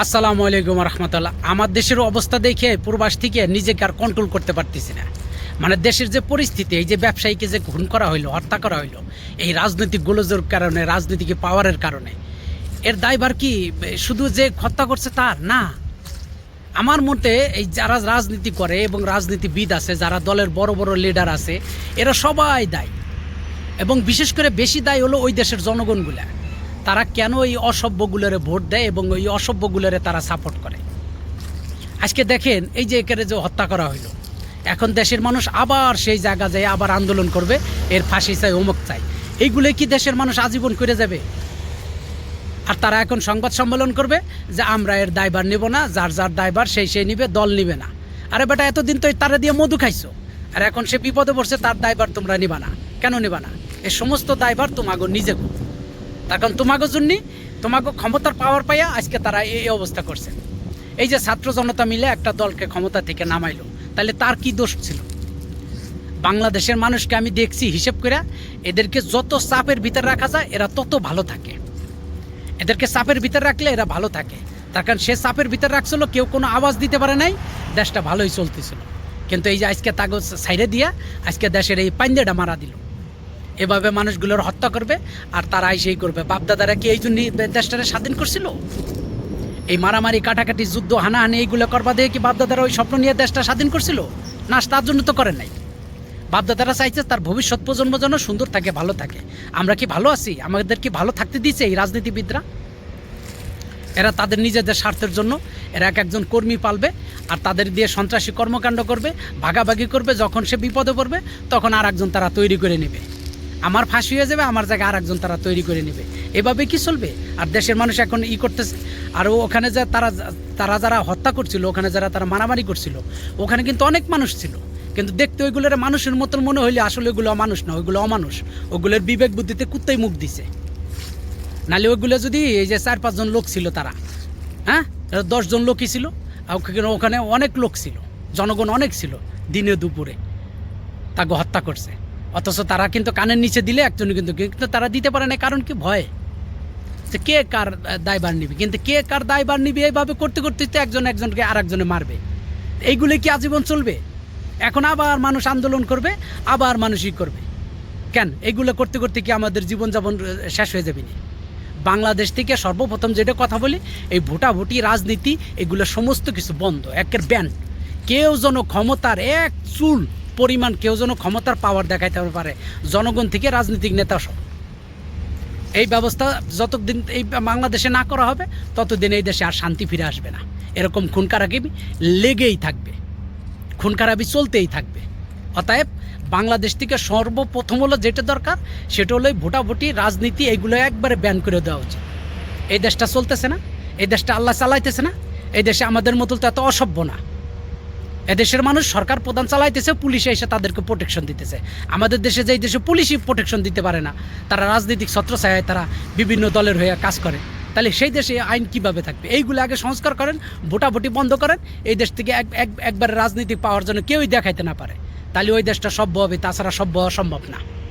আসসালামু আলাইকুম রহমতুল্লাহ। আমার দেশের অবস্থা দেখে পূর্বাস থেকে নিজেকে আর কন্ট্রোল করতে পারতেছি না। মানে দেশের যে পরিস্থিতি, এই যে ব্যবসায়ীকে যে খুন করা হইল, হত্যা করা হইল, এই রাজনৈতিক গোলজোর কারণে, রাজনীতিক পাওয়ারের কারণে, এর দায়ভার কি? শুধু যে হত্যা করছে তার? না। আমার মতে এই যারা রাজনীতি করে এবং রাজনীতিবিদ আছে, যারা দলের বড় বড় লিডার আছে, এরা সবাই দায়ী। এবং বিশেষ করে বেশি দায়ী হলো ওই দেশের জনগণগুলা। তারা কেন এই অসভ্যগুলোরে ভোট দেয় এবং ওই অসভ্যগুলোরে তারা সাপোর্ট করে? আজকে দেখেন, এই যে একেরে যে হত্যা করা হইল, এখন দেশের মানুষ আবার সেই জায়গা যায় আবার আন্দোলন করবে, এর ফাঁসি চাই, অমুক চাই। এইগুলো কি দেশের মানুষ আজীবন করে যাবে? আর তারা এখন সংবাদ সম্মেলন করবে যে আমরা এর দায়ভার নেব না, যার যার দায়ভার সেই সেই নিবে, দল নিবে না। আরে বেটা, এতদিন তো তারা দিয়ে মধু খাইছো। আর এখন সে বিপদে পড়ছে, তার দায়ভার তোমরা নিবা না। কেন নিবা না? এই সমস্ত দায়ভার তোমাগো নিজে করো। তার কারণ তোমাগো জন্যই তোমাকে ক্ষমতার পাওয়ার পাইয়া আজকে তারা এই অবস্থা করছে। এই যে ছাত্র জনতা মিলে একটা দলকে ক্ষমতা থেকে নামাইলো, তাহলে তার কি দোষ ছিল? বাংলাদেশের মানুষকে আমি দেখছি হিসেব করে এদেরকে যত চাপের ভিতরে রাখা যায়, এরা তত ভালো থাকে। এদেরকে চাপের ভিতরে রাখলে এরা ভালো থাকে। তার কারণ সে চাপের ভিতরে রাখছিল, কেউ কোনো আওয়াজ দিতে পারে নাই, দেশটা ভালোই চলতেছিল। কিন্তু এই যে আজকে তাকে সাইডে দিয়া, আজকে দেশের এই পাঞ্জাটা মারা দিল। এভাবে মানুষগুলোর হত্যা করবে আর তারা সেই করবে। বাপদাদারা কি এই জন্য দেশটারে স্বাধীন করছিল? এই মারামারি, কাটাকাটি, যুদ্ধ, হানাহানি, এইগুলো করবা দিয়ে কি বাপদাদারা ওই স্বপ্ন নিয়ে দেশটা স্বাধীন করছিল? না, তার জন্য তো করে নাই। বাপদাদারা চাইছে তার ভবিষ্যৎ প্রজন্ম যেন সুন্দর থাকে, ভালো থাকে। আমরা কি ভালো আছি? আমাদের কি ভালো থাকতে দিয়েছে এই রাজনীতিবিদরা? এরা তাদের নিজেদের স্বার্থের জন্য এরা এক একজন কর্মী পালবে আর তাদের দিয়ে সন্ত্রাসী কর্মকাণ্ড করবে, ভাগাভাগি করবে। যখন সে বিপদে পড়বে, তখন আর একজন তারা তৈরি করে নেবে। আমার ফাঁসি হয়ে যাবে, আমার জায়গায় আর একজন তারা তৈরি করে নেবে। এভাবে কি চলবে? আর দেশের মানুষ এখন ই করতেছে। আর ওখানে যে তারা তারা যারা হত্যা করছিল, ওখানে যারা তারা মারামারি করছিল, ওখানে কিন্তু অনেক মানুষ ছিল। কিন্তু দেখতে ওইগুলোর মানুষের মতন মনে হইলে আসলে ওইগুলো মানুষ না, ওইগুলো অমানুষ। ওগুলোর বিবেক বুদ্ধিতে কুত্তাই মুখ দিছে। নালে ওইগুলো যদি এই যে চার, পাঁচজন লোক ছিল তারা হ্যাঁ? দশজন লোকই ছিল ওখানে অনেক লোক ছিল। জনগণ অনেক ছিল দিনে দুপুরে। তাকে হত্যা করছে। অথচ তারা কিন্তু কানের নিচে দিলে একজন কিন্তু কিন্তু তারা দিতে পারে না, কারণ কি? ভয়। যে কে কার দায়বার নিবে? কিন্তু কে কার দায়বার নিবে এইভাবে করতে করতে তো একজন একজনকে আর একজনে মারবে। এইগুলো কি আজীবন চলবে? এখন আবার মানুষ আন্দোলন করবে, আবার মানুষই করবে। কেন? এগুলো করতে করতে কি আমাদের জীবনযাপন শেষ হয়ে যাবে না? বাংলাদেশ থেকে সর্বপ্রথম যেটা কথা বলি, এই ভোটাভুটি, রাজনীতি, এগুলো সমস্ত কিছু বন্ধ, একের ব্যান কেউ যেন ক্ষমতার এক চুল পরিমাণ কেউ যেন ক্ষমতার পাওয়ার দেখাইতে পারে। জনগণ থেকে রাজনৈতিক নেতা সব। এই ব্যবস্থা যতদিন এই বাংলাদেশে না করা হবে, ততদিন এই দেশে আর শান্তি ফিরে আসবে না। এরকম খুন খারাপি লেগেই থাকবে। খুন খারাপি চলতেই থাকবে। অতএব বাংলাদেশ থেকে সর্বপ্রথম হলো যেটা দরকার, সেটা হলো ভোটাভুটি, রাজনীতি এইগুলো একবারে ব্যান করে দেওয়া উচিত। এই দেশটা চলতেছে না, এই দেশটা আল্লাহ চালাইতেছে না, এই দেশে আমাদের মতো তো এত অসভ্য না। এদেশের মানুষ সরকার প্রধান চালাইতেছে, পুলিশে এসে তাদেরকে প্রোটেকশন দিতেছে। আমাদের দেশে যে দেশে পুলিশই প্রোটেকশন দিতে পারে না, তারা রাজনৈতিক ছত্র ছত্রছায়ায় তারা বিভিন্ন দলের হয়ে কাজ করে। তাহলে সেই দেশে আইন কীভাবে থাকবে? এইগুলো আগে সংস্কার করেন, ভোটাভুটি বন্ধ করেন, এই দেশ থেকে এক- একবারে রাজনীতি পাওয়ার জন্য কেউই দেখাইতে না পারে। তাহলে ওই দেশটা সভ্য হবে, তাছাড়া সভ্য হওয়া সম্ভব না।